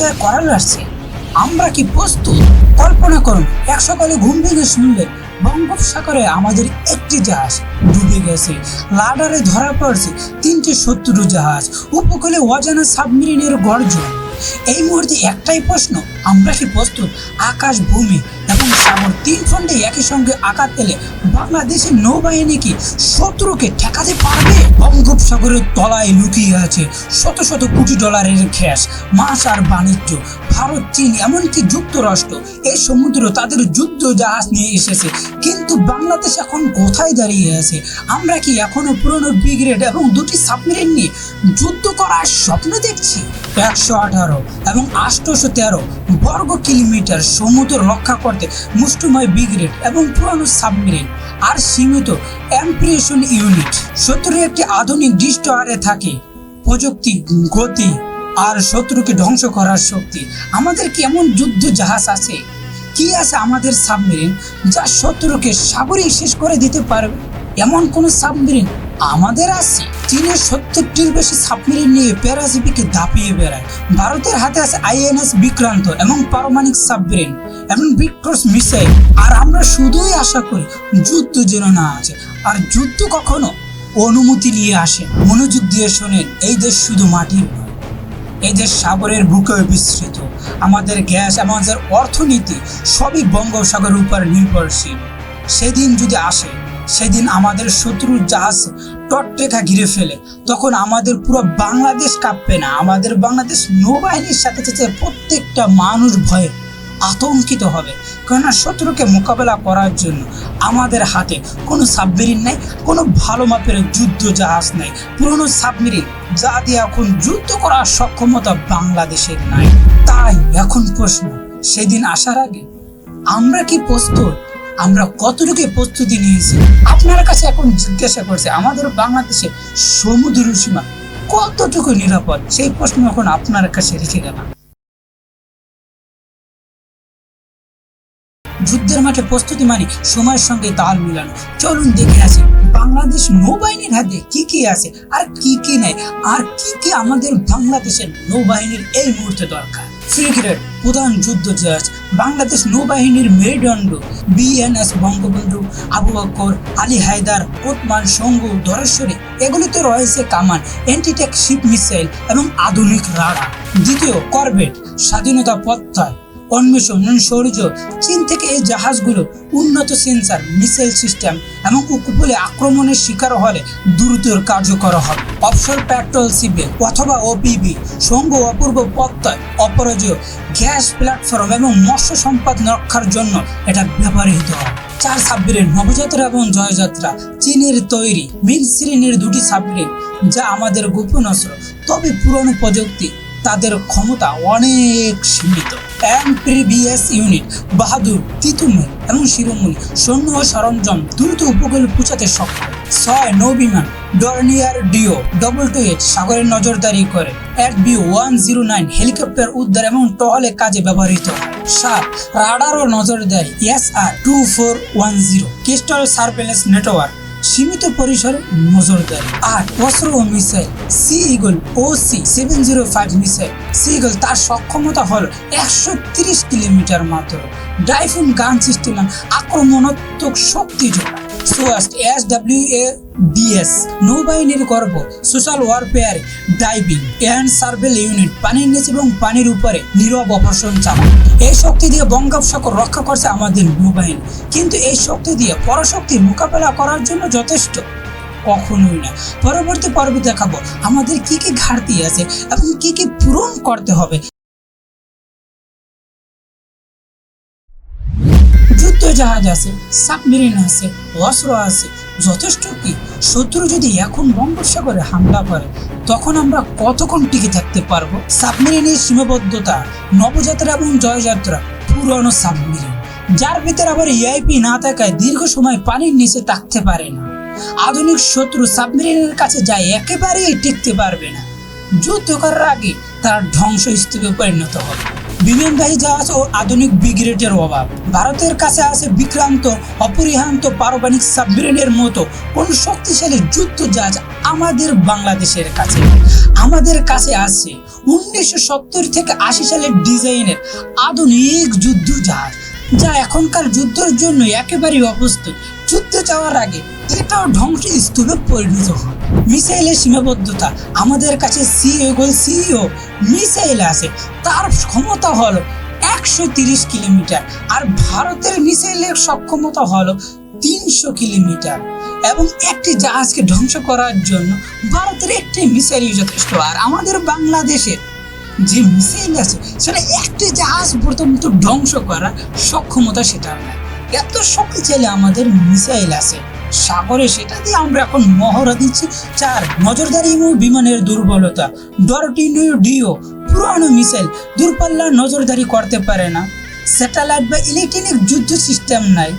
যুদ্ধ করানো আসছে। আমরা কি প্রস্তুত? কল্পনা করুন, এক সকালে ঘুম ভেঙে শুনলে বঙ্গোপসাগরে আমাদের একটি জাহাজ ডুবে গেছে। লাডারে ধরা পড়ছে তিনটি শত্রু জাহাজ। উপকূলে অজানা সাবমেরিনের গর্জন। এই মুহূর্তে একটাই প্রশ্ন, আমরা কি প্রস্তুত? আকাশ, ভূমি এবং সাগর তিন ফন্ডে একই সঙ্গে আঘাত পেলে বাংলাদেশের নৌবাহিনী কি শত্রুকে ঠেকাতে পারবে? বঙ্গোপসাগরের তলায় লুকিয়ে আছে শত শত কোটি ডলারের গ্যাস মাছ আর বাণিজ্য, ভারত, চীন এমনকি যুক্তরাষ্ট্র। এই সমুদ্র তাদের যুদ্ধ জাহাজ নিয়ে এসেছে, কিন্তু বাংলাদেশ এখন কোথায় দাঁড়িয়ে আছে? আমরা কি এখনও পুরনো ব্রিগেড এবং দুটি সাবমেরিন নিয়ে যুদ্ধ করার স্বপ্ন দেখছি? একশো আঠারো এবং আটশোশো তেরো বর্গ কিলোমিটার সমুদ্র রক্ষা করতে মুষ্টময় ব্রিগেড এবং পুরনো সাবমেরিন আর সীমিত এমপ্রেশন ইউনিট। শত্রুর একটি আধুনিক দৃষ্ট আরে থাকে প্রযুক্তি, গতি আর শত্রুকে ধ্বংস করার শক্তি। আমাদের কেমন যুদ্ধ জাহাজ আছে? কি আছে আমাদের সাবমেরিন যা শত্রুকে সাগরেই শেষ করে দিতে পারবে? এমন কোন সাবমেরিন আমাদের আছে? চীনের সত্তরটির বেশি সাবমেরিন নিয়ে প্যারাসিপিকে দাপিয়ে বেড়ায়। ভারতের হাতে আছে আইএনএস বিক্রান্ত এবং পারমাণিক সাবমেরিন এবং বিক্রস মিসাইল আর আমরা শুধুই আশা করি যুদ্ধ যেন না আছে। আর যুদ্ধ কখনো অনুমতি নিয়ে আসে মনোযোগ দিয়ে শোনেন, এই দেশ শুধু মাটির এই দেশ সাগরের বুকে বিস্তৃত। আমাদের গ্যাস, আমাদের অর্থনীতি সবই বঙ্গোপসাগরের উপর নির্ভরশীল। সেদিন যদি আসে সেদিন আমাদের শত্রুর জাহাজ টট্টেখা ঘিরে ফেলে। তখন আমাদের পুরো বাংলাদেশ কাঁপবে না। আমাদের বাংলাদেশ নৌবাহিনীর সাথে সাথে প্রত্যেকটা মানুষ ভয়ে আতঙ্কিত হবে। কেননা শত্রুকে মোকাবেলা করার জন্য আমাদের হাতে কোনো সাবমেরিন নেই, কোনো ভালো মাপের যুদ্ধ জাহাজ নেই। পুরনো সাবমেরিন যা দিয়ে এখন যুদ্ধ করার সক্ষমতা বাংলাদেশের নাই। তাই এখন প্রশ্ন, সেদিন আসার আগে আমরা কি প্রস্তুত? আমরা কতটুকু প্রস্তুতি নিয়েছি? আপনার কাছে এখন জিজ্ঞাসা করছে, আমাদের বাংলাদেশে সমুদ্র সীমা কতটুকু নিরাপদ? সেই প্রশ্ন এখন আপনার কাছে রেখে গেলাম। যুদ্ধের মাঠে প্রস্তুতি মানে সময়ের সঙ্গে তাল মিলানো। চলুন দেখে আসি, বাংলাদেশ নৌবাহিনীর হাতে কি কি আছে, আর কি কি নেই, আর কি কি আমাদের বাংলাদেশের নৌবাহিনীর এই মুহূর্তে দরকার? ফ্রিগেট প্রধান যুদ্ধ জাহাজ বাংলাদেশ নৌবাহিনীর মেরুদণ্ড বিএনএস বঙ্গবন্ধু আবু বকর আলী হায়দার ওতমান সঙ্গু ধরেশ্বরী। এগুলিতে রয়েছে কামান অ্যান্টিটেক শিপ মিসাইল এবং আধুনিক রাডার। দ্বিতীয় করবেট স্বাধীনতা প্রত্যয়। অন্বেষণ সৌর্য চীন থেকে এই জাহাজগুলো উন্নত সেন্সার মিসাইল সিস্টেম এবং উপকূলে আক্রমণের শিকার হলে দ্রুত কার্যকর হবে অফশোর পেট্রোল শিপে অথবা ওপিবি সঙ্গ অপূর্ব প্রত্যয় অপরাজয় গ্যাস প্ল্যাটফর্ম এবং মৎস্য সম্পদ রক্ষার জন্য এটা ব্যবহৃত হয় চার সাবমেরিন নবযাত্রা এবং জয়যাত্রা চীনের তৈরি মিন শ্রেণির দুটি সাবমেরিন যা আমাদের গোপন অস্ত্র তবে পুরনো প্রযুক্তি তাদের ক্ষমতা অনেক সীমিত এমপ্রিবিএস ইউনিট, বাহাদুর তিতুমির এবং শিরোমণি সৈন্য ও সরঞ্জাম দ্রুত উপকূলে পৌঁছাতে সক্ষম। ছয় নৌবিমান Dornier DO double two eight সাগরের নজরদারি করে। F B one zero nine helicopter উদ্ধার এবং টহলে কাজে ব্যবহৃত সাত, রাডার ও নজরদারি S R two four one zero crystal surveillance network. সীমিত পরিসরে নজরদারি। আর অস্ত্র ও মিসাইল সি ইগল ও C seven zero five missile sea eagle তার সক্ষমতা হল একশো তিরিশ কিলোমিটার মাত্র। ডাইফুন গান সিস্টেম আক্রমণাত্মক শক্তি জোগায় সোয়াস্ট এস ডাব্লিউ এ ডিএস নৌবাহিনীর গর্ব সোশ্যাল ওয়ারফেয়ার ডাইভিং এন্ড সার্ভেল ইউনিট পানির নিচে এবং পানির উপরে নীরব অপারেশন চালায় এই শক্তি দিয়ে বঙ্গোপসাগর রক্ষা করছে আমাদের নৌবাহিনী। কিন্তু এই শক্তি দিয়ে পরশক্তি মোকাবেলা করার জন্য যথেষ্ট। কখনোই না। পরবর্তী পর্বে দেখাবো আমাদের কি কি ঘাটতি আছে এবং কি কি পূরণ করতে হবে। জাহাজ আছে, সাবমেরিন আছে, অস্ত্র আছে, যথেষ্ট কি? শত্রু যদি এখন বঙ্গোপসাগরে হামলা করে, তখন আমরা কতক্ষণ টিকে থাকতে পারব? সাবমেরিনের সীমাবদ্ধতা, নবযাত্রা এবং জয়যাত্রা পুরনো সাবমেরিন, যার ভিতরে আবার ইআইপি না থাকায় দীর্ঘ সময় পানির নিচে থাকতে পারে না। আধুনিক শত্রু সাবমেরিনের কাছে যায়, একেবারেই টিকতে পারবে না। যুদ্ধ করার আগে তার ধ্বংসস্তূপে পরিণত হবে বিমানবাহী জাহাজ ও আধুনিক ব্রিগেডের অভাব। ভারতের কাছে আছে বিক্রান্ত, অপরিহান্ত পারমাণিক সাবমেরিনের মতো কোন শক্তিশালী যুদ্ধ জাহাজ আমাদের বাংলাদেশের কাছে। আমাদের কাছে আছে উনিশশো সত্তর থেকে আশি সালের ডিজাইনের আধুনিক যুদ্ধ জাহাজ। যা এখনকার যুদ্ধের জন্য একেবারেই অপ্রস্তুত যুদ্ধে যাওয়ার আগে এটাও ধ্বংস স্তূপে পরিণত হয়। মিসাইলের সীমাবদ্ধতা। আমাদের কাছে সিও সিও মিসাইল আছে। তার ক্ষমতা হলো একশো তিরিশ কিলোমিটার আর ভারতের মিসাইলের সক্ষমতা হলো তিনশো কিলোমিটার। এবং একটি জাহাজকে ধ্বংস করার জন্য ভারতের একটি মিসাইলই যথেষ্ট। আর আমাদের বাংলাদেশের যে মিসাইল আছে, সেটা একটি জাহাজ প্রথমত ধ্বংস করার সক্ষমতা সেটা নাই এত শক্তিশালী আমাদের মিসাইল আছে, সাগরে সেটা দিয়ে আমরা এখন মহড়া দিচ্ছি চার নজরদারি বিমানের দুর্বলতা। ডরটিনো ডিও, পুরানো মিসাইল, দূরপাল্লার নজরদারি করতে পারে না। স্যাটেলাইট বা ইলেকট্রনিক যুদ্ধ সিস্টেম নাই।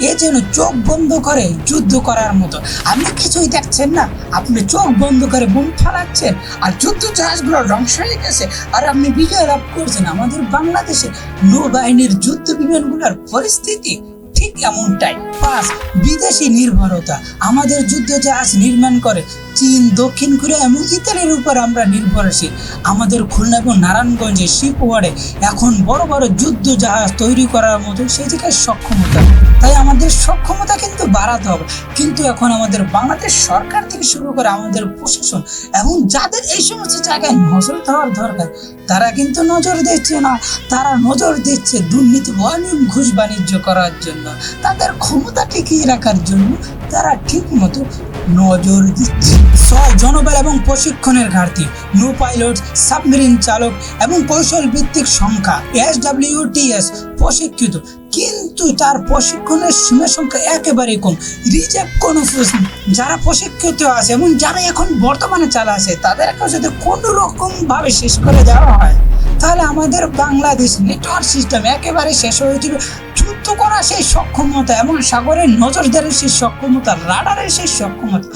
এ যেন চোখ বন্ধ করে যুদ্ধ করার মতো। আপনি কিছুই দেখছেন না। আপনি চোখ বন্ধ করে বোম ফালাচ্ছেন আর যুদ্ধ জাহাজগুলো ধ্বংস হয়ে গেছে। আর আপনি বিজয় লাভ করছেন। আমাদের বাংলাদেশে নৌবাহিনীর যুদ্ধ বিমানগুলোর পরিস্থিতি ঠিক এমনটাই। পাঁচ বিদেশি নির্ভরতা। আমাদের যুদ্ধ জাহাজ নির্মাণ করে চীন, দক্ষিণ কোরিয়া এবং ইতালির উপর আমরা নির্ভরশীল। আমাদের খুলনা এবং নারায়ণগঞ্জে শিপওয়ার্ডে এখন বড় বড় যুদ্ধ জাহাজ তৈরি করার মতো সেই জায়গায় সক্ষমতা। তাই আমাদের সক্ষমতা কিন্তু বাড়াতে হবে। কিন্তু এখন আমাদের বাংলাদেশ সরকার থেকে শুরু করে আমাদের প্রশাসন এবং যাদের এই সমস্ত জায়গায় নজর দেওয়ার দরকার, তারা কিন্তু নজর দিচ্ছে না। তারা নজর দিচ্ছে দুর্নীতি, অনিয়ম, ঘুষ বাণিজ্য করার জন্য। তাদের ক্ষমতা টিকিয়ে রাখার জন্য তারা ঠিক মতো নজর দিচ্ছে। ছয় জনবল এবং প্রশিক্ষণের ঘাটতি, নো পাইলট, সাবমেরিন চালক এবং কৌশল ভিত্তিক সংখ্যা এস প্রশিক্ষিত। কিন্তু তার প্রশিক্ষণের সীমা সংখ্যা একেবারে কম। রিজার্ভ কোনো ফোর্স যারা প্রশিক্ষিত আছে এবং যারা এখন বর্তমানে চালা আছে তাদেরকে যদি কোনো রকম ভাবে শেষ করে দেওয়া হয়, তাহলে আমাদের বাংলাদেশ নেটওয়ার্ক সিস্টেম একেবারে শেষ হয়ে যুদ্ধ করার সেই সক্ষমতা এবং সাগরের নজরদারির সেই সক্ষমতা, রাডারের সেই সক্ষমতা,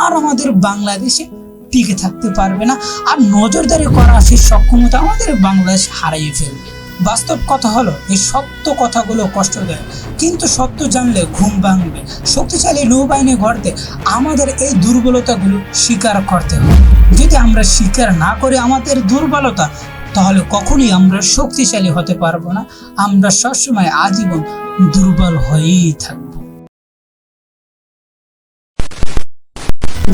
আর আমাদের বাংলাদেশে টিকে থাকতে পারবে না। আর নজরদারি করার সেই সক্ষমতা আমাদের বাংলাদেশ হারিয়ে ফেলবে। বাস্তব কথা হলো, এই সত্য কথাগুলো কষ্ট দেয়, কিন্তু সত্য জানলে ঘুম ভাঙবে। শক্তিশালী নৌবাহিনী গড়তে আমাদের এই দুর্বলতাগুলো স্বীকার করতে হবে। যদি আমরা স্বীকার না করি আমাদের দুর্বলতা তাহলে কখনোই আমরা শক্তিশালী হতে পারব না। আমরা সবসময় আজীবন দুর্বল হয়েই থাকব।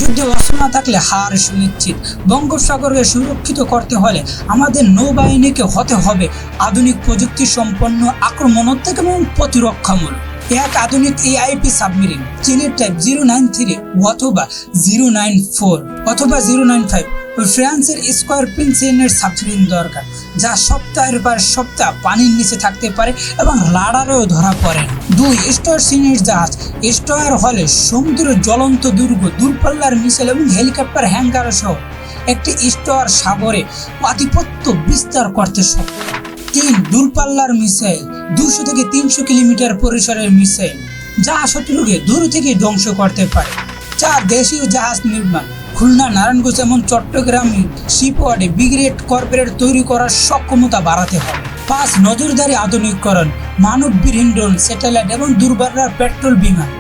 যুদ্ধে অস্ত্র না থাকলে হার সুনিশ্চিত। বঙ্গোপসাগরকে সুরক্ষিত করতে হলে আমাদের নৌবাহিনীকে হতে হবে আধুনিক প্রযুক্তি সম্পন্ন আক্রমণাত্মক এবং প্রতিরক্ষামূলক। এক আধুনিক এআইপি সাবমেরিন চীনের টাইপ জিরো নাইন থ্রি অথবা জিরো নাইন ফোর অথবা জিরো নাইন ফাইভ ফ্রান্সের স্কোয়ার প্রিন্সেনের সাবমেরিন দরকার, যা সপ্তাহের পর সপ্তাহ পানির নিচে থাকতে পারে এবং লাডারেও ধরা পড়ে। দুই, স্টোর সিনের জাহাজ স্টোয়ার হলে সমুদ্রের জ্বলন্ত দুর্গ, দূরপাল্লার মিসাইল এবং হেলিকপ্টার হ্যাঙ্গার সহ একটি স্টোয়ার সাগরে আধিপত্য বিস্তার করতে সক্ষম। তিন দূরপাল্লার মিসাইল দুশো থেকে তিনশো কিলোমিটার পরিসরের মিসাইল, যা শত্রুকে দূর থেকে ধ্বংস করতে পারে। চার দেশীয় জাহাজ নির্মাণ, খুলনা, নারায়ণগঞ্জ এবং চট্টগ্রামে শিপওয়ার্ডে ব্রিগেড কর্পোরেট তৈরি করার সক্ষমতা বাড়াতে হবে। পাঁচ নজরদারি আধুনিকরণ মানববিহীন ড্রোন স্যাটেলাইট এবং দূরপাল্লার পেট্রোল বিমান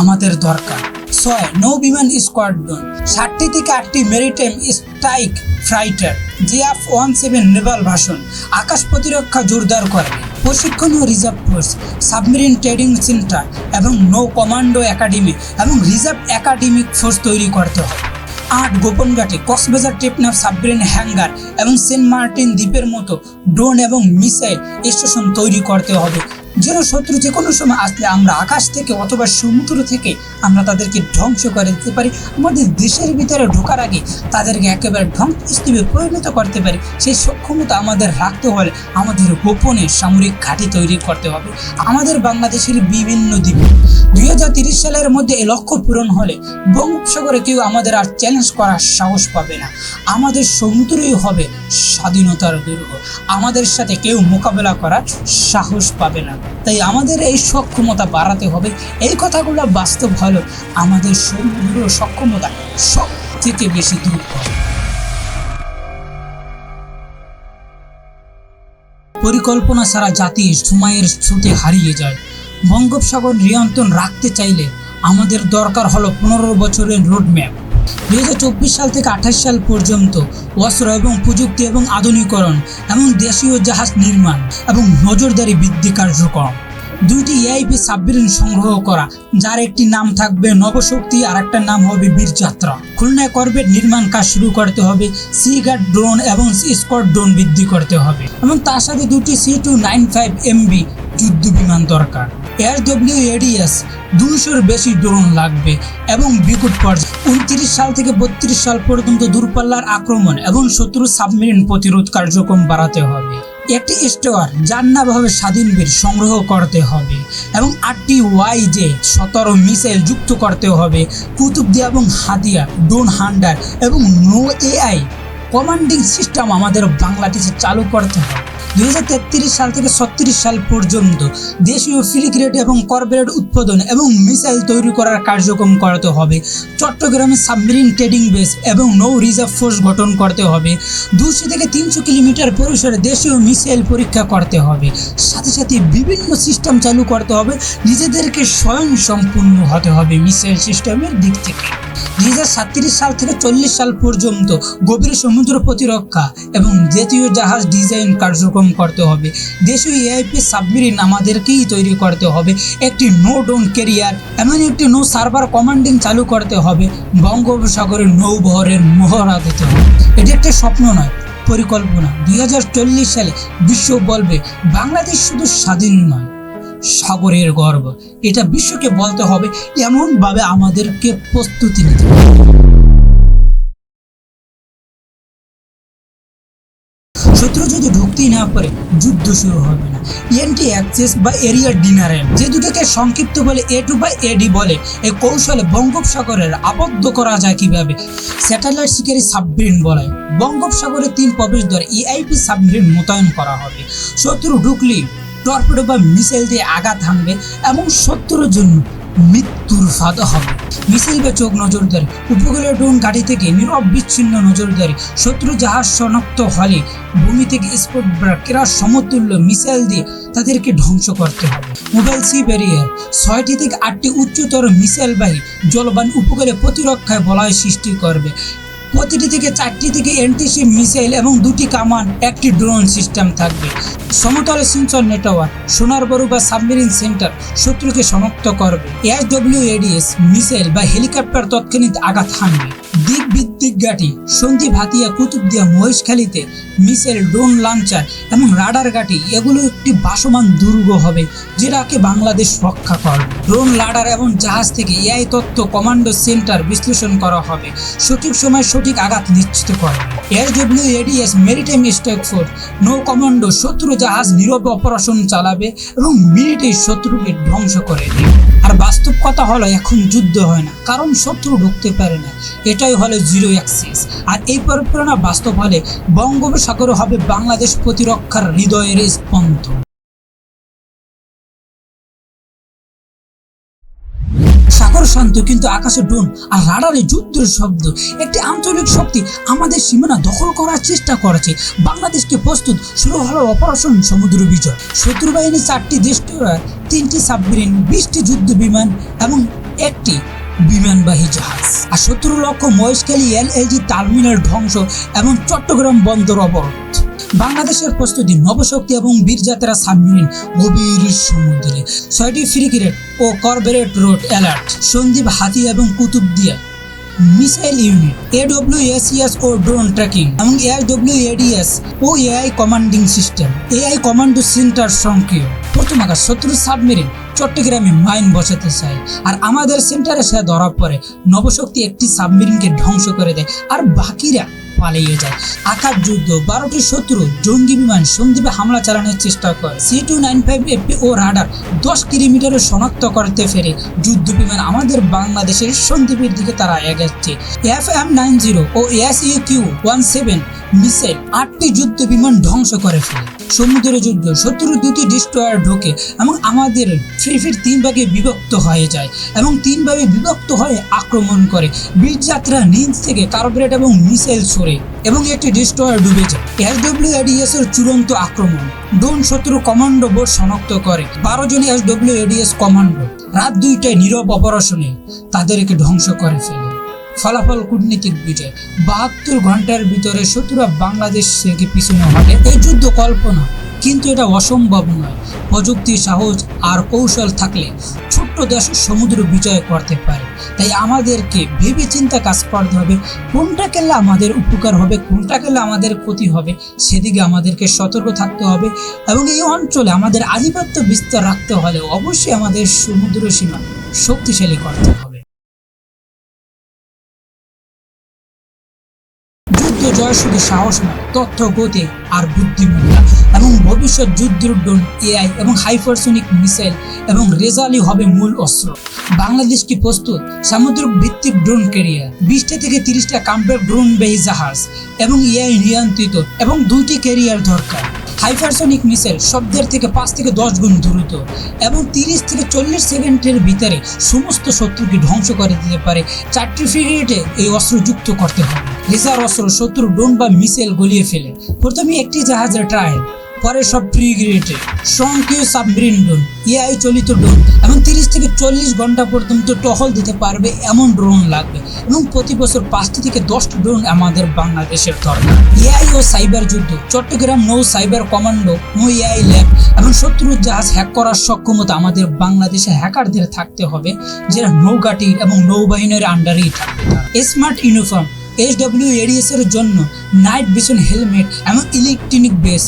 আমাদের দরকার। ছয়, নৌ বিমান স্কোয়াড্রন, ষাটটি থেকে আটটি maritime strike fighter JF one seven naval ভাষণ, আকাশ প্রতিরক্ষা জোরদার করবে। প্রশিক্ষণ ও reserve force, submarine trading centre এবং নৌ কমান্ডো একাডেমি এবং রিজার্ভ একাডেমিক ফোর্স তৈরি করতে হবে। আট গোপন ঘাটে, কক্সবাজার টেপনাফ সাবমেরিন হ্যাঙ্গার এবং সেন্ট মার্টিন দ্বীপের মতো ড্রোন এবং মিসাইল স্টেশন তৈরি করতে হবে। যেন শত্রু যে কোনো সময় আসলে আমরা আকাশ থেকে অথবা সমুদ্র থেকে আমরা তাদেরকে ধ্বংস করে দিতে পারি। আমাদের দেশের ভিতরে ঢোকার আগে তাদেরকে একেবারে ধ্বংস ধ্বংসস্তূপে পরিণত করতে পারি। সেই সক্ষমতা আমাদের রাখতে হলে আমাদের গোপনে সামরিক ঘাঁটি তৈরি করতে হবে। আমাদের বাংলাদেশের বিভিন্ন দ্বীপে দুই হাজার তিরিশ সালের মধ্যে এই লক্ষ্য পূরণ হলে বঙ্গোপসাগরে কেউ আমাদের আর চ্যালেঞ্জ করার সাহস পাবে না। আমাদের সমুদ্রই হবে স্বাধীনতার দুর্গ। আমাদের সাথে কেউ মোকাবেলা করার সাহস পাবে না। তাই আমাদের এই সক্ষমতা বাড়াতে হবে। এই কথাগুলো বাস্তব হলো আমাদের সমুদ্র সক্ষমতা সব থেকে বেশি দূর হবে পরিকল্পনা ছাড়া জাতি সময়ের স্রোতে হারিয়ে যায়। বঙ্গোপসাগর নিয়ন্ত্রণ রাখতে চাইলে আমাদের দরকার হলো পনেরো বছরের রোডম্যাপ দু হাজার চব্বিশ সাল থেকে আঠাশ সাল পর্যন্ত অস্ত্র এবং প্রযুক্তি এবং আধুনিকরণ এবং দেশীয় জাহাজ নির্মাণ এবং নজরদারি বৃদ্ধি কার্যক্রম। দুইটি এআইপি সাবমেরিন সংগ্রহ করা, যার একটি নাম থাকবে নবশক্তি আর একটা নাম হবে বীরযাত্রা। খুলনায় করবেট নির্মাণ কাজ শুরু করতে হবে সি গার্ড ড্রোন এবং স্কট ড্রোন বৃদ্ধি করতে হবে। এবং তার সাথে দুটি C two nine five MB যুদ্ধ বিমান দরকার। এডিএস দুইশোর বেশি ড্রোন লাগবে এবং বিকট পর্যায়ে। উনত্রিশ সাল থেকে বত্রিশ সাল পর্যন্ত দূরপাল্লার আক্রমণ এবং শত্রু সাবমেরিন প্রতিরোধ কার্যক্রম বাড়াতে হবে। একটি স্টোয়ার হবে স্বাধীন বীর সংগ্রহ করতে হবে এবং আটটি ওয়াই জে সতেরো মিসাইল যুক্ত করতে হবে। কুতুবদিয়া এবং হাতিয়া, ড্রোন হান্ডার এবং নো এআই কমান্ডিং সিস্টেম আমাদের বাংলাদেশে চালু করতে হবে দুই হাজার তেত্রিশ সাল থেকে ছত্রিশ সাল পর্যন্ত দেশীয় ফ্রিগ্রেড এবং কর্পোরেট উৎপাদন এবং মিসাইল তৈরি করার কার্যক্রম করতে হবে। চট্টগ্রামে সাবমেরিন ট্রেডিং বেস এবং নৌ রিজার্ভ ফোর্স গঠন করতে হবে। দুশো থেকে তিনশো কিলোমিটার পরিসরে দেশীয় মিসাইল পরীক্ষা করতে হবে। সাথে সাথে বিভিন্ন সিস্টেম চালু করতে হবে। নিজেদেরকে স্বয়ং সম্পূর্ণ হতে হবে মিসাইল সিস্টেমের দিক থেকে। সাতত্রিশ সাল থেকে চল্লিশ সাল পর্যন্ত গভীর সমুদ্র প্রতিরক্ষা এবং জাতীয় জাহাজ ডিজাইন কার্যক্রম করতে হবে। দেশীয় এআইপি সাবমেরিন আমাদেরকেই তৈরি করতে হবে। একটি নো ডোন কেরিয়ার এমন একটি নো সার্ভার কমান্ডিং চালু করতে হবে। বঙ্গোপসাগরের নৌবহরের মহড়া দিতে হবে। এটি একটা স্বপ্ন নয়, পরিকল্পনা। দুই হাজার চল্লিশ সালে বিশ্ব বলবে, বাংলাদেশ শুধু স্বাধীন নয়, সাগরের গর্ব। এটা বিশ্বকে বলতে হবে, এমনভাবে আমাদেরকে প্রস্তুতি নিতে হবে। ঢুকতেই না পারে যুদ্ধ শুরু হবে না। এনটি অ্যাক্সেস বা এরিয়া ডিনারেল যে দুটোকে সংক্ষিপ্ত বলে এ টু বা এডি বলে এই কৌশলে বঙ্গোপসাগরের আবদ্ধ করা যায় কীভাবে? স্যাটেলাইট শিকারী সাবমেরিন বলে, বঙ্গোপসাগরে তিন প্রবেশদ্বার ইআইপি সাবমেরিন মোতায়েন করা হবে। শত্রু ঢুকলি টর্পেডো বা মিসাইল দিয়ে আঘাত হানবে এবং শত্রুর জন্য মৃত্যুর ফাঁদ হবে। মিছিল বা চোখ নজরদারি উপকূলীয় ড্রোন গাড়ি থেকে নীরব বিচ্ছিন্ন নজরদারি, শত্রু জাহাজ শনাক্ত হলে ভূমি থেকে স্পট ব্রাকেরা সমতুল্য মিসাইল দিয়ে তাদেরকে ধ্বংস করতে হবে। মোবাইল সি ব্যারিয়ার, ছয়টি থেকে আটটি উচ্চতর মিসাইলবাহী জলবান উপকূলে প্রতিরক্ষায় বলয় সৃষ্টি করবে। প্রতিটি থেকে চারটি থেকে এনটিসি মিসাইল এবং দুটি কামান, একটি ড্রোন সিস্টেম থাকবে। সমতল সেন্সর নেটওয়ার্ক সোনার সোনারবরু বা সাবমেরিন সেন্টার শত্রুকে শনাক্ত করবে। এসডব্লিউ এডিএস মিসাইল বা হেলিকপ্টার তৎক্ষণিক আঘাত হানবে। দিক বিদ্যুৎ গাটি সন্দীপ হাতিয়া কুতুবদিয়া মহেশখালীতে মিসাইল, ড্রোন লাঞ্চার এবং রাডার গাটি এগুলো একটি বাসমান দুর্গ হবে, যেটাকে বাংলাদেশ রক্ষা করবে ড্রোন লাডার এবং জাহাজ থেকে এআই তথ্য, কমান্ডো সেন্টার বিশ্লেষণ করা হবে। সঠিক সময় সঠিক আঘাত নিশ্চিত করবে SW ADS maritime strike force, নৌ কমান্ডো শত্রু জাহাজ নীরবে অপারেশন চালাবে এবং মিনিটেই শত্রুকে ধ্বংস করে দেবে। আর বাস্তব কথা হলো, এখন যুদ্ধ হয় না। কারণ শত্রু ঢুকতে পারে না। এটাই হলো জিরো অ্যাক্সিস আর এই পরিপ্রেরণা বাস্তব হলে বঙ্গোপসাগরে হবে বাংলাদেশ প্রতিরক্ষার হৃদয়ের স্পন্দন। সাগর শান্ত কিন্তু আকাশে ড্রোন আর রাডারে যুদ্ধের শব্দ। একটি আঞ্চলিক শক্তি আমাদের সীমানা দখল করার চেষ্টা করেছে। বাংলাদেশকে প্রস্তুত শুরু হলো অপারেশন সমুদ্র বিজয় শত্রু বাহিনী চারটি দেশ তিনটি সাবমেরিন, বিশটি যুদ্ধ বিমান এবং একটি বিমানবাহী জাহাজ। আর শত্রু লক্ষ্য মহেশখালী এলএলজি টার্মিনাল ধ্বংস এবং চট্টগ্রাম বন্দর অবরোধ। বাংলাদেশের প্রস্তুতি নবশক্তি এবং বীরযাত্রা সাবমেরিন গভীর সমুদ্রে। ছয়টি ফ্রিগেট ও করবেরেট রোড অ্যালার্ট, সন্দীপ হাতি এবং কুতুবদিয়া মিসাইল ইউনিট এডব্লিউএসিএস ও ড্রোন ট্র্যাকিং এবং এআইডব্লিউএডিএস ও AI commanding system. AI commando centre সংক্রিয় প্রথম আকাশ শত্রু সাবমেরিন চট্টগ্রামে মাইন বসাতে চায় আর আমাদের সেন্টারে সে ধরা পড়ে। নবশক্তি একটি সাবমেরিনকে ধ্বংস করে দেয়। আর বাকিরা পালিয়ে যায়। আকার যুদ্ধ, বারোটি শত্রু, জঙ্গি বিমান, সন্দীপে হামলা চালানোর চেষ্টা করে। C two nine five FP ও রাডার দশ কিলোমিটারে শনাক্ত করতে ফেরে। যুদ্ধ বিমান আমাদের বাংলাদেশের সন্দ্বীপের দিকে তারা এগাচ্ছে। এফ এম নাইন জিরো ও S U Q one seven missile আটটি যুদ্ধ বিমান ধ্বংস করে ফেলে। সমুদ্র যুদ্ধ, শত্রুর দুটি ডিস্ট্রয়ার ঢোকে এবং আমাদের ফিট তিন ভাগে বিভক্ত হয়ে যায় এবং তিন ভাগে বিভক্ত হয়ে আক্রমণ করে। বীরযাত্রা নিচ থেকে কার্বোরেট এবং মিসাইল ছড়ে এবং একটি ডিস্ট্রয়ার ডুবে যায়। এসডব্লিউ এডিএস এর চূড়ান্ত আক্রমণ। ডোন শত্রু কমান্ডো বোর্ড শনাক্ত করে। বারো জন এসডব্লিউ এডিএস কমান্ডো। রাত দুইটায় নীরব অপারেশনে তাদেরকে ধ্বংস করে ফেলে। ফলাফল কূটনীতিক বিজয়। বাহাত্তর ঘণ্টার ভিতরে শত্রুরা বাংলাদেশ থেকে পিছনে হটে। এই যুদ্ধ কল্পনা, কিন্তু এটা অসম্ভব নয়। প্রযুক্তি, সাহস আর কৌশল থাকলে ছোট্ট দেশ সমুদ্র বিজয় করতে পারে। তাই আমাদেরকে ভেবে চিন্তা কাজ করতে হবে, কোনটা খেললে আমাদের উপকার হবে, কোনটা খেললে আমাদের ক্ষতি হবে, সেদিকে আমাদেরকে সতর্ক থাকতে হবে এবং এই অঞ্চলে আমাদের আধিপত্য বিস্তার রাখতে হলে অবশ্যই আমাদের সমুদ্র সীমা শক্তিশালী করতে হবে। জয় শুধু সাহস নয়, তথ্য, গতি আর বুদ্ধিমত্তা। এবং ভবিষ্যৎ যুদ্ধের ড্রোন এআই এবং হাইপারসোনিক মিসাইল এবং রেজালি হবে মূল অস্ত্র। বাংলাদেশ কি প্রস্তুত? সামুদ্রিক ভিত্তিক ড্রোন ক্যারিয়ার, বিশটা থেকে তিরিশটা কাম্পের ড্রোন বেহি জাহাজ এবং এআই নিয়ন্ত্রিত এবং দুইটি ক্যারিয়ার দরকার। হাইপারসোনিক মিসাইল শব্দের থেকে পাঁচ থেকে দশ গুণ দ্রুত এবং তিরিশ থেকে চল্লিশ সেকেন্ডের ভিতরে সমস্ত শত্রুকে ধ্বংস করে দিতে পারে। চারটি ফ্রিগেটে এই অস্ত্র যুক্ত করতে হবে। লেজার অস্ত্র শত্রু ডোন বা মিসাইল গলিয়ে ফেলে। প্রথমে একটি জাহাজের ট্রায়াল পরে সব ফ্রিগেটে স্বয়ংক্রিয় সাবমেরিন ড্রোন এআই চলিত ড্রোন এবং তিরিশ থেকে চল্লিশ ঘণ্টা পর্যন্ত টহল দিতে পারবে এমন ড্রোন লাগবে। এবং প্রতি বছর পাঁচটি থেকে দশটি ড্রোন আমাদের বাংলাদেশের দরকার এআই ও সাইবার যুদ্ধ। চট্টগ্রাম নৌ সাইবার কমান্ডো নৌ এআই ল্যাব এবং শত্রুর জাহাজ হ্যাক করার সক্ষমতা আমাদের বাংলাদেশে হ্যাকারদের থাকতে হবে, যারা নৌঘাটির এবং নৌবাহিনীর আন্ডারেই থাকবে স্মার্ট ইউনিফর্ম এইচডব্লিউ এডিএস এর জন্য নাইট ভিশন হেলমেট এবং ইলেকট্রনিক বেস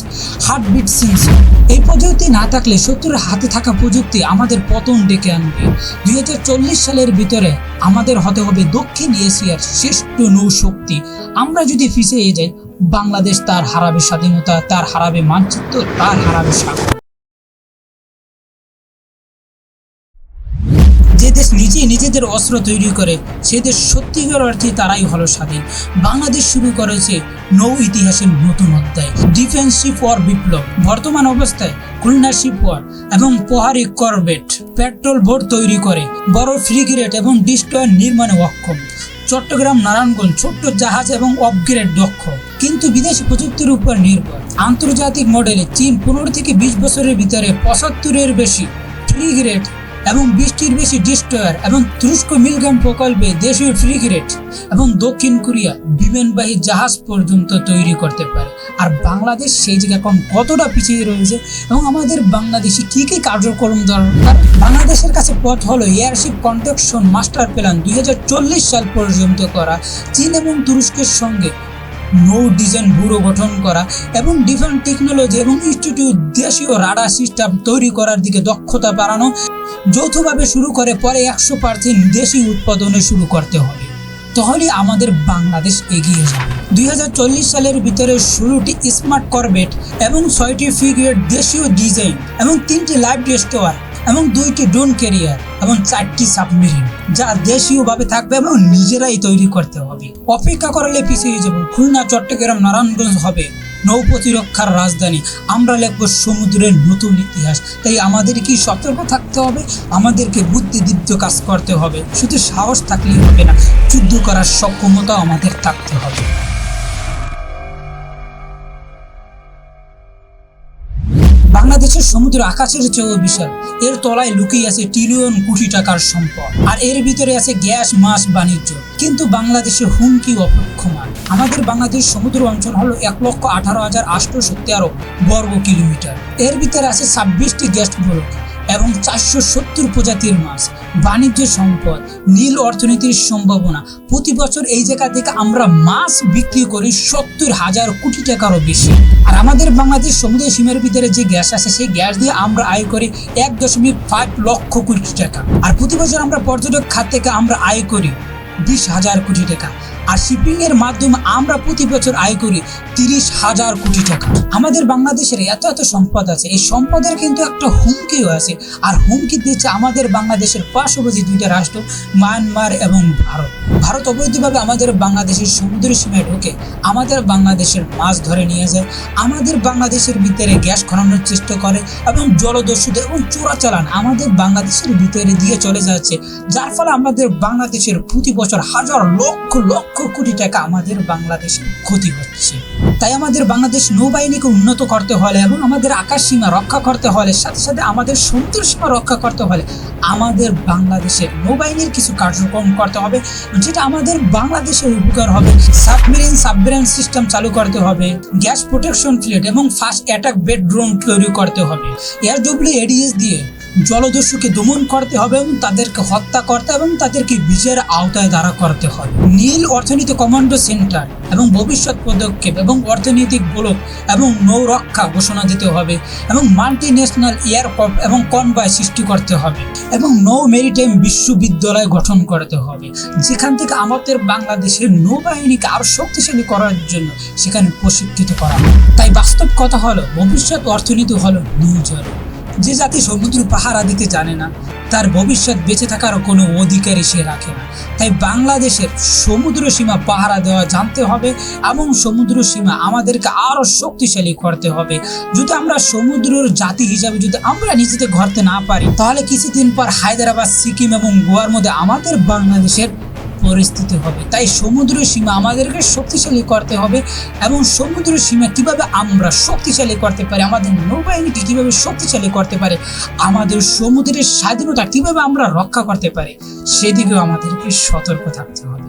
হার্টবিট সেন্সর এই প্রযুক্তি না থাকলে শত্রুর হাতে থাকা প্রযুক্তি আমাদের পতন ডেকে আনবে। দুই হাজার চল্লিশ সালের ভিতরে আমাদের হতে হবে দক্ষিণ এশিয়ার শ্রেষ্ঠ নৌশক্তি। আমরা যদি পিছিয়ে যাই, বাংলাদেশ তার হারাবে স্বাধীনতা, তার হারাবে মানচিত্র, তার হারাবে সাগর। নিজেই নিজেদের অস্ত্র তৈরি করে সে দেশ সত্যিকার অর্থে তারাই হলো স্বাধীন। বাংলাদেশ শুরু করেছে নৌ ইতিহাসের নতুন অধ্যায় ডিফেন্স শিপ ওয়ার বিপ্লব। বর্তমান অবস্থায় খুলনা শিপ ওয়ার এবং পোহারি করবেট পেট্রোল বোট তৈরি করে বড় ফ্রিগেট এবং ডিস্ট্রয়ার নির্মাণে অক্ষম। চট্টগ্রাম, নারায়ণগঞ্জ ছোট্ট জাহাজ এবং অপগ্রেড দক্ষ। কিন্তু বিদেশি প্রযুক্তির উপর নির্ভর। আন্তর্জাতিক মডেলে চীন পনেরো থেকে বিশ বছরের ভিতরে পঁচাত্তরের বেশি ফ্রিগেট এবং বিশটির বেশি ডিস্ট্রয়ার এবং তুরস্ক মিলগাম প্রকল্পে দেশীয় ফ্রিগেট এবং দক্ষিণ কোরিয়া বিমানবাহী জাহাজ পর্যন্ত তৈরি করতে পারে। আর বাংলাদেশ সেই জায়গায় এখন কতটা পিছিয়ে রয়েছে এবং আমাদের বাংলাদেশে কি কি কার্যক্রম দরকার? বাংলাদেশের কাছে পথ হলো এয়ারশিপ কন্ট্রাকশন মাস্টার প্ল্যান দুই হাজার চল্লিশ সাল পর্যন্ত করা। চীন এবং তুরস্কের সঙ্গে নৌ ডিজাইন ব্যুরো গঠন করা এবং ডিফেন্স টেকনোলজি এবং ইনস্টিটিউট দেশীয় রাডার সিস্টেম তৈরি করার দিকে দক্ষতা বাড়ানো যৌথভাবে শুরু করে পরে একশো পার্সেন্ট দেশি উৎপাদনে শুরু করতে হবে। তাহলে আমাদের বাংলাদেশ এগিয়ে যাবে। দুই হাজার চল্লিশ সালের ভিতরে ষোলোটি স্মার্ট করবেট এবং ছয়টি ফিগেট দেশীয় ডিজাইন এবং তিনটি লাইভ রেস্টোয়ার এবং দুইটি ড্রোন ক্যারিয়ার এবং চারটি সাবমেরিন, যা দেশীয়ভাবে থাকবে এবং নিজেরাই তৈরি করতে হবে। অপেক্ষা করলে পিছিয়ে যাব। খুলনা, চট্টগ্রাম, নারায়ণগঞ্জ হবে নৌ প্রতিরক্ষার রাজধানী। আমরা লিখব সমুদ্রের নতুন ইতিহাস। তাই আমাদের কি সতর্ক থাকতে হবে। আমাদেরকে বুদ্ধিদীপ্ত কাজ করতে হবে। শুধু সাহস থাকলেই হবে না, যুদ্ধ করার সক্ষমতা আমাদের থাকতে হবে। সমুদ্র আকাশের চেয়েও বিশাল, এর তলায় লুকিয়ে আছে ট্রিলিয়ন কোটি টাকার সম্পদ। আর এর ভিতরে আছে গ্যাস মাস বাণিজ্য। কিন্তু বাংলাদেশের হুমকি অপেক্ষমান। আমাদের বাংলাদেশ সমুদ্র অঞ্চল হলো এক লক্ষ আঠারো হাজার আটশো তেরো বর্গ কিলোমিটার। এর ভিতরে আছে ছাব্বিশটি গ্যাস ব্লক এবং চারশো সত্তর প্রজাতির মাছ। বাণিজ্য সম্পদ, নীল অর্থনীতির সম্ভাবনা। প্রতি বছর এই জায়গা থেকে আমরা মাছ বিক্রি করি সত্তর হাজার কোটি টাকারও বেশি। আর আমাদের বাংলাদেশ সমুদ্র সীমার ভিতরে যে গ্যাস আছে, সেই গ্যাস দিয়ে আমরা আয় করি এক দশমিক ফাইভ লক্ষ কোটি টাকা। আর প্রতি বছর আমরা পর্যটক খাত থেকে আমরা আয় করি। বিশ হাজার কোটি টাকা। আর শিপিং এর মাধ্যমে আমরা প্রতি বছর আয় করি তিরিশ হাজার কোটি টাকা। আমাদের বাংলাদেশের এত এত সম্পদ আছে, এই সম্পদের কিন্তু একটা হুমকিও আছে। আর হুমকি দিচ্ছে আমাদের বাংলাদেশের পার্শ্ববর্তী দুইটা রাষ্ট্র, মায়ানমার এবং ভারত। ভারত অবৈধভাবে আমাদের বাংলাদেশের সমুদ্র সীমায় ঢুকে আমাদের বাংলাদেশের মাছ ধরে নিয়ে যায়, আমাদের বাংলাদেশের ভিতরে গ্যাস খননের চেষ্টা করে এবং জলদস্যুতা এবং চোরাচালান আমাদের বাংলাদেশের ভিতরে দিয়ে চলে যাচ্ছে। যার ফলে আমাদের বাংলাদেশের প্রতি বছর হাজার লক্ষ লক্ষ কোটি টাকা আমাদের বাংলাদেশের ক্ষতি হচ্ছে। তাই আমাদের বাংলাদেশ নৌবাহিনীকে উন্নত করতে হলে এবং আমাদের আকাশ সীমা রক্ষা করতে হলে, সাথে সাথে আমাদের সমুদ্র সীমা রক্ষা করতে হলে আমাদের বাংলাদেশের নৌবাহিনীর কিছু কার্যক্রম করতে হবে, যেটা আমাদের বাংলাদেশের উপকার হবে। সাবমেরিন সাবমেরিন সিস্টেম চালু করতে হবে, গ্যাস প্রোটেকশন ফ্লিট এবং ফাস্ট অ্যাটাক বেড ড্রোন তৈরি করতে হবে। এয়ার ডব্লিউ এডিএস দিয়ে জলদস্যুকে দমন করতে হবে এবং তাদেরকে হত্যা করতে এবং তাদেরকে বিচারের আওতায় দ্বারা করতে হবে। নীল অর্থনীতি কমান্ডো সেন্টার এবং ভবিষ্যৎ পদক্ষেপ এবং অর্থনৈতিক ব্লক এবং নৌরক্ষা ঘোষণা দিতে হবে এবং মাল্টি ন্যাশনাল এয়ারকপ এবং কনভয় সৃষ্টি করতে হবে এবং নৌ মেরিটাইম বিশ্ববিদ্যালয় গঠন করতে হবে। যেখান থেকে আমাদের বাংলাদেশের নৌবাহিনীকে আরও শক্তিশালী করার জন্য সেখানে প্রশিক্ষিত করা তাই বাস্তব কথা হলো, ভবিষ্যৎ অর্থনীতি হলো নিউজল। যে জাতি সমুদ্র পাহারা দিতে জানে না, তার ভবিষ্যৎ বেঁচে থাকার কোনো অধিকারই সে রাখে না। তাই বাংলাদেশের সমুদ্র সীমা পাহারা দেওয়া জানতে হবে, এবং সমুদ্র সীমা আমাদেরকে আরও শক্তিশালী করতে হবে। যদি আমরা সমুদ্রের জাতি হিসাবে যদি আমরা নিজেদের ঘরতে না পারি, তাহলে কিছুদিন পর হায়দ্রাবাদ, সিকিম এবং গোয়ার মধ্যে আমাদের বাংলাদেশের পরিস্থিতি হবে। তাই সমুদ্র সীমা আমাদেরকে শক্তিশালী করতে হবে এবং সমুদ্র সীমা কীভাবে আমরা শক্তিশালী করতে পারি, আমাদের নৌবাহিনীকে কীভাবে শক্তিশালী করতে পারে, আমাদের সমুদ্রের স্বাধীনতা কীভাবে আমরা রক্ষা করতে পারি, সেদিকেও আমাদেরকে সতর্ক থাকতে হবে।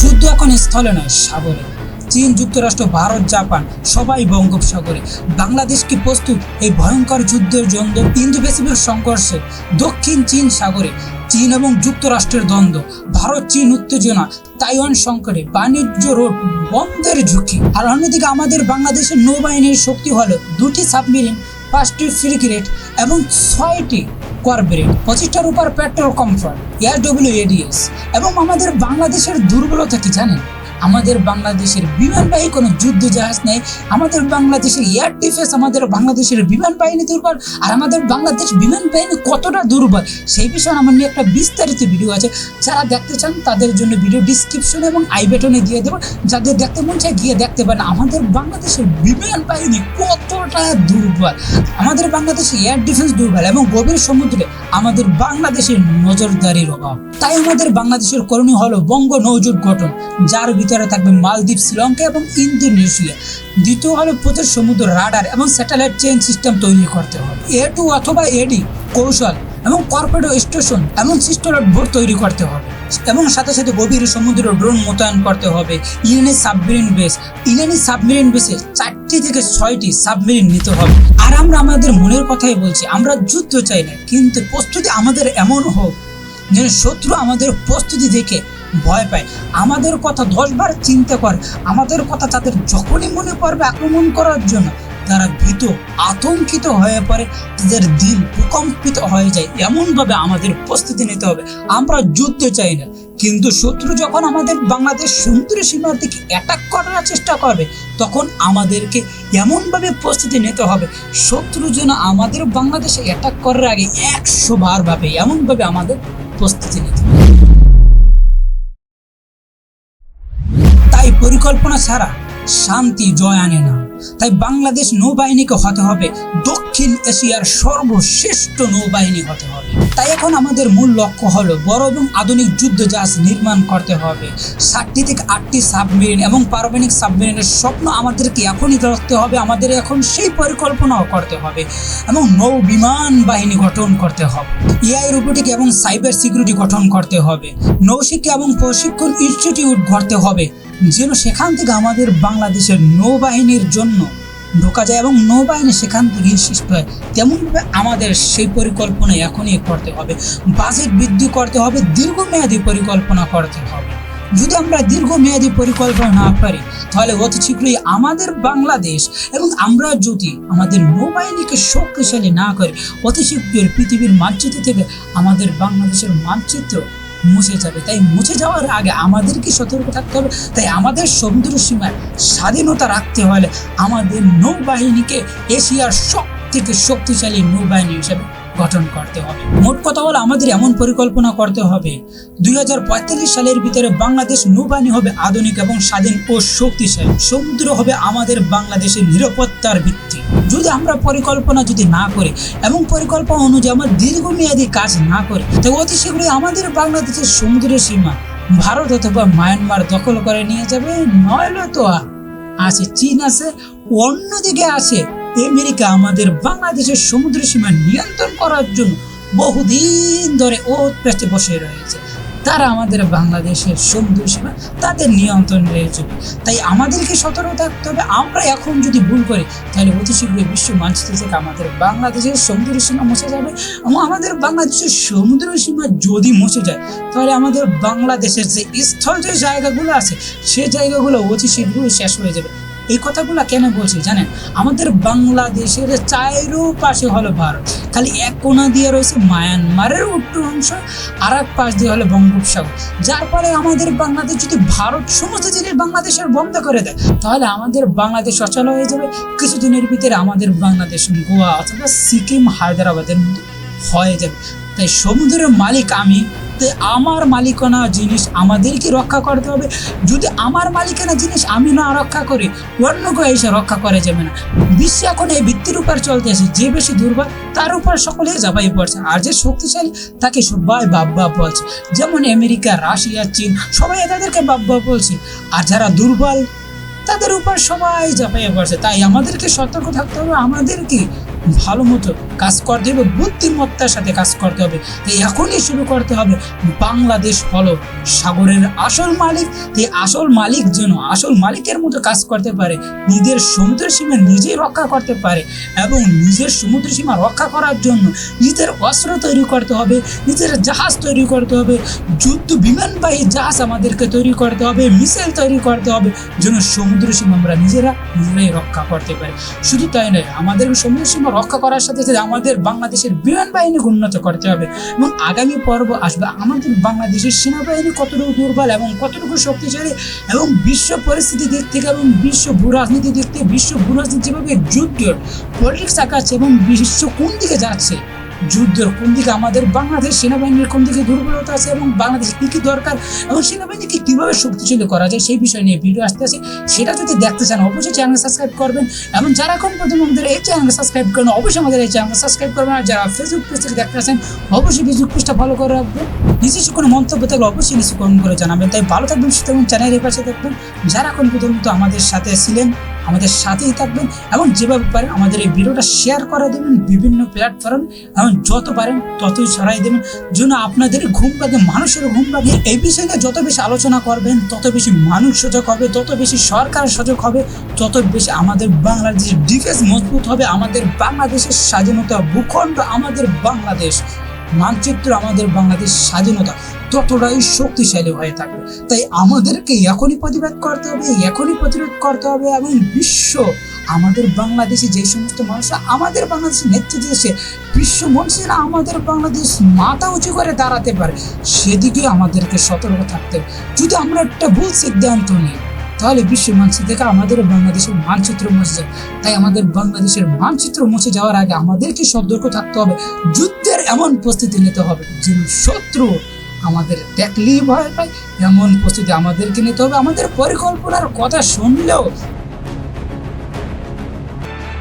যুদ্ধ এখন স্থলে নয়, সাগরে। চীন, যুক্তরাষ্ট্র, ভারত, জাপান, সবাই বঙ্গোপসাগরে। বাংলাদেশ কি প্রস্তুত? এই ভয়ঙ্কর যুদ্ধের জন্য ইন্দো প্যাসিফিক সংঘর্ষে দক্ষিণ চীন সাগরে চীন এবং যুক্তরাষ্ট্রের দ্বন্দ্ব, ভারত চীন উত্তেজনা, তাইওয়ান সংকটে বাণিজ্য রোড বন্ধের ঝুঁকি। আর অন্যদিকে আমাদের বাংলাদেশের নৌবাহিনীর শক্তি হলো দুটি সাবমেরিন, পাঁচটি ফ্রিগেট এবং ছয়টি করবেট পঁচিশটার উপর patrol combat air W ADS এবং আমাদের বাংলাদেশের দুর্বলতা কি জানেন? আমাদের বাংলাদেশের বিমানবাহী কোনো যুদ্ধ জাহাজ নেই। আমাদের বাংলাদেশের এয়ার ডিফেন্স আমাদের বাংলাদেশের বিমান বাহিনী দুর্বল। আর আমাদের বাংলাদেশ বিমান বাহিনী কতটা দুর্বল, সেই বিষয়ে আমার নিয়ে একটা বিস্তারিত ভিডিও আছে। যারা দেখতে চান, তাদের জন্য ভিডিও ডিসক্রিপশন এবং আই বেটনে দিয়ে দেবো যাদের দেখতে মন চায় গিয়ে দেখতে পারেন, আমাদের বাংলাদেশের বিমান বাহিনী কতটা দুর্বল। আমাদের বাংলাদেশে এয়ার ডিফেন্স দুর্বল এবং গভীর সমুদ্রে আমাদের বাংলাদেশের নজরদারির অভাব। তাই আমাদের বাংলাদেশের করণীয় হলো বঙ্গ নৌজোট গঠন, যার ভিতরে থাকবে মালদ্বীপ, শ্রীলঙ্কা এবং ইন্দোনেশিয়া। দ্বিতীয় হলো প্রচুর সমুদ্র রাডার এবং স্যাটেলাইট চেইন সিস্টেম তৈরি করতে হবে। এ টু অথবা এডি কৌশল এবং কর্পোরেট স্টেশন এমন সিস্টেম বোর্ড তৈরি করতে হবে। এবং সাথে সাথে গভীর সমুদ্র ড্রোন মোতায়েন করতে হবে। ইরানি সাবমেরিন বেস ইরানি সাবমেরিন বেসে চারটি থেকে ছয়টি সাবমেরিন নিতে হবে। আর আমরা আমাদের মনের কথাই বলছি, আমরা যুদ্ধ চাই না, কিন্তু প্রস্তুতি আমাদের এমন হোক যেন শত্রু আমাদের প্রস্তুতি দেখে ভয় পায়। আমাদের কথা দশবার চিন্তা করে, আমাদের কথা তাদের যখনই মনে পড়বে আক্রমণ করার জন্য। তারা ভীত, আতঙ্কিত হয়ে পড়ে, তাদের দিল ভূকম্পিত হয়ে যায়। এমনভাবে আমাদের প্রস্তুতি নিতে হবে। আমরা যুদ্ধ চাই না। কিন্তু শত্রু যখন আমাদের বাংলাদেশ সমুদ্র সীমার দিকে অ্যাটাক করার চেষ্টা করবে, তখন আমাদেরকে এমনভাবে প্রস্তুতি নিতে হবে। শত্রু যেন আমাদের বাংলাদেশে অ্যাটাক করার আগে একশো বার ভাবে এমনভাবে আমাদের প্রস্তুতি নিতে হবে। তাই পরিকল্পনা ছাড়া শান্তি জয় আনে না। তাই বাংলাদেশ নৌবাহিনীকে হতে হবে, দক্ষিণ এশিয়ার সর্বশ্রেষ্ঠ নৌবাহিনী হতে হবে। তাই এখন আমাদের মূল লক্ষ্য হলো বড় এবং আধুনিক যুদ্ধ জাহাজ নির্মাণ করতে হবে। ষাটটি থেকে আটটি সাবমেরিন এবং পারমাণবিক সাবমেরিনের স্বপ্ন আমাদেরকে এখনই ধরতে হবে, আমাদের এখন সেই পরিকল্পনাও করতে হবে এবং নৌ বিমান বাহিনী গঠন করতে হবে। এআই, রোবোটিক এবং সাইবার সিকিউরিটি গঠন করতে হবে। নৌশিক্ষা এবং প্রশিক্ষণ ইনস্টিটিউট গড়তে হবে। যেন সেখান থেকে আমাদের বাংলাদেশের নৌবাহিনীর জন্য ঢোকা যায় এবং নৌবাহিনী সেখান থেকে সৃষ্টি হয়। তেমনভাবে আমাদের সেই পরিকল্পনা এখনই করতে হবে। বাজেট বৃদ্ধি করতে হবে, দীর্ঘমেয়াদী পরিকল্পনা করতে হবে। যদি আমরা দীর্ঘমেয়াদী পরিকল্পনা না পারি তাহলে অতি শীঘ্রই আমাদের বাংলাদেশ এবং আমরা যদি আমাদের নৌবাহিনীকে শক্তিশালী না করি, অতি শীঘ্রই পৃথিবীর মানচিত্র থেকে আমাদের বাংলাদেশের মানচিত্র মুছে যাবে। তাই মুছে যাওয়ার আগে আমাদেরকে সতর্ক থাকতে হবে। তাই আমাদের সমুদ্র সীমায় স্বাধীনতা রাখতে হলে আমাদের নৌবাহিনীকে এশিয়ার সব থেকে শক্তিশালী নৌবাহিনী হিসেবে গঠন করতে হবে। মোট কথা হলো, আমাদের এমন পরিকল্পনা করতে হবে দু হাজার পঁয়ত্রিশ সালের ভিতরে বাংলাদেশ নৌবাহিনী হবে আধুনিক এবং স্বাধীন ও শক্তিশালী। সমুদ্র হবে আমাদের বাংলাদেশের নিরাপত্তার ভিত্তি। যদি আমরা পরিকল্পনা যদি না করি, এবং পরিকল্পনা অনুযায়ী আমরা দীর্ঘমেয়াদী কাজ না করি, তো অতি শীঘ্রই আমাদের বাংলাদেশের সমুদ্র সীমা ভারত অথবা মায়ানমার দখল করে নিয়ে যাবে। নইলে তো আছে, চীন আছে, অন্যদিকে আছে আমেরিকা আমাদের বাংলাদেশের সমুদ্র সীমা নিয়ন্ত্রণ করার জন্য বহুদিন ধরে ও পেস্টে বসে রয়েছে। তারা আমাদের বাংলাদেশের সমুদ্র সীমা তাদের নিয়ন্ত্রণে রয়েছে তাই আমাদেরকে সতর্ক থাকতে হবে। আমরা এখন যদি ভুল করি, তাহলে অতি শীঘ্রই বিশ্ব মানচিত্র থেকে আমাদের বাংলাদেশের সমুদ্র সীমা মুছে যাবে। এবং আমাদের বাংলাদেশের সমুদ্র সীমা যদি মুছে যায়, তাহলে আমাদের বাংলাদেশের যে স্থল যে জায়গাগুলো আছে, সে জায়গাগুলো অতি শীঘ্রই শেষ হয়ে যাবে। এই কথাগুলো কেন বলছি জানেন? আমাদের বাংলাদেশের চাইরো পাশে হলো ভারত। খালি এক কোণা দিয়ে রয়েছে মায়ানমারের উত্তর অংশ আর এক পাশ দিয়ে হলো বঙ্গোপসাগর। যার ফলে আমাদের বাংলাদেশ যদি ভারত সমস্ত জিনিস বাংলাদেশের বন্ধ করে দেয়, তাহলে আমাদের বাংলাদেশ অচল হয়ে যাবে। কিছুদিনের ভিতরে আমাদের বাংলাদেশ গোয়া অথবা সিকিম, হায়দ্রাবাদের মধ্যে হয়ে যাবে। তাই সমুদ্রের মালিক আমি তাই আমার মালিকানা জিনিস আমাদেরকে রক্ষা করতে হবে। যদি আমার মালিকানা জিনিস আমি না রক্ষা করি, অন্য কেউ এসে রক্ষা করা যাবে না। বিশ্ব এখন এই ভিত্তির উপর চলতেছে যে বেশি দুর্বল, তার উপর সকলে যাবাই পড়ছে। আর যে শক্তিশালী, তাকে সবাই বাপ বলছে। যেমন আমেরিকা, রাশিয়া, চীন, সবাই তাদেরকে বাপ বলছে। আর যারা দুর্বল, তাদের উপর সবাই ঝাঁপাইয়ে পড়ছে। তাই আমাদেরকে সতর্ক থাকতে হবে, আমাদেরকে ভালো মতো কাজ করতে হবে, বুদ্ধিমত্তার সাথে কাজ করতে হবে। তাই এখনই শুরু করতে হবে। বাংলাদেশ হলো সাগরের আসল মালিক। তাই আসল মালিক যেন আসল মালিকের মতো কাজ করতে পারে, নিজের সমুদ্র সীমা নিজেই রক্ষা করতে পারে এবং নিজের সমুদ্র সীমা রক্ষা করার জন্য নিজের অস্ত্র তৈরি করতে হবে, নিজের জাহাজ তৈরি করতে হবে, যুদ্ধ বিমানবাহী জাহাজ আমাদেরকে তৈরি করতে হবে, মিসাইল তৈরি করতে হবে, যেন সমুদ্র সীমা আমরা নিজেরা নিজেরাই রক্ষা করতে পারি। শুধু তাই নয়, আমাদের সমুদ্র সীমা রক্ষা করার সাথে সাথে আমাদের বাংলাদেশের বিমান বাহিনীকে উন্নত করতে হবে এবং আগামী পর্ব আসবে আমাদের বাংলাদেশের সেনাবাহিনী কতটুকু দুর্বল এবং কতটুকু শক্তিশালী এবং বিশ্ব পরিস্থিতি দিক থেকে এবং বিশ্ব ভূ রাজনীতি দিক থেকে, বিশ্ব ভূ রাজনীতি যেভাবে যুদ্ধ পলিটিক্স আঁকাচ্ছে এবং বিশ্ব কোন দিকে যাচ্ছে যুদ্ধের কোন দিকে আমাদের বাংলাদেশ সেনাবাহিনীর কোন দিকে দুর্বলতা আছে এবং বাংলাদেশে কী কী দরকার এবং সেনাবাহিনীকে কীভাবে শক্তিশালী করা যায় সেই বিষয় নিয়ে ভিডিও আসতে আছে। সেটা যদি দেখতে চান, অবশ্যই চ্যানেল সাবস্ক্রাইব করবেন। এবং যারা এখন পর্যন্ত আমাদের এই চ্যানেল সাবস্ক্রাইব করেন, অবশ্যই আমাদের এই চ্যানেল সাবস্ক্রাইব করবেন। আর যারা ফেসবুক পেজ থেকে দেখতে আছেন অবশ্যই ফেসবুক পেজটা ফলো করে রাখবেন। নিজস্ব কোনো মন্তব্য থাকলে অবশ্যই নিচে কমেন্ট করে জানাবেন। তাই ভালো থাকবেন থাকবেন চ্যানেলের পাশে থাকবেন। যারা এখন পর্যন্ত আমাদের সাথে ছিলেন আমাদের সাথেই থাকবেন এবং যেভাবে পারেন আমাদের এই ভিডিওটা শেয়ার করে দেবেন বিভিন্ন প্ল্যাটফর্মে এবং যত পারেন ততই ছড়াই দেবেন। যেন আপনাদের ঘুম পাগে মানুষের ঘুম পাগে এই বিষয় নিয়ে যত বেশি আলোচনা করবেন, তত বেশি মানুষ সজাগ হবে, তত বেশি সরকার সজাগ হবে, তত বেশি আমাদের বাংলাদেশের ডিফেন্স মজবুত হবে, আমাদের বাংলাদেশের স্বাধীনতা ভূখণ্ড, আমাদের বাংলাদেশ, মানচিত্র আমাদের বাংলাদেশ স্বাধীনতা। ততটাই শক্তিশালী হয়ে থাকবে। তাই আমাদেরকে এখনই প্রতিবাদ করতে হবে, এখনই প্রতিরোধ করতে হবে এবং বিশ্ব, আমাদের বাংলাদেশে যে সমস্ত মানুষরা আমাদের বাংলাদেশের নেতৃত্বে এসে বিশ্ব মনীষীরা আমাদের বাংলাদেশ মাথা উঁচু করে দাঁড়াতে পারে, সেদিকে আমাদেরকে সতর্ক থাকতে হবে। যদি আমরা একটা ভুল সিদ্ধান্ত নিই, তাহলে বিশ্ব মানচিত্র থেকে আমাদের বাংলাদেশের মানচিত্র মুছে যাবে তাই আমাদের বাংলাদেশের মানচিত্র মুছে যাওয়ার আগে আমাদেরকে সতর্ক থাকতে হবে। যুদ্ধের এমন প্রস্তুতি নিতে হবে যেন শত্রু আমাদের দেখলেই ভয় পায়। এমন প্রস্তুতি আমাদেরকে নিতে হবে। আমাদের পরিকল্পনার কথা শুনলেও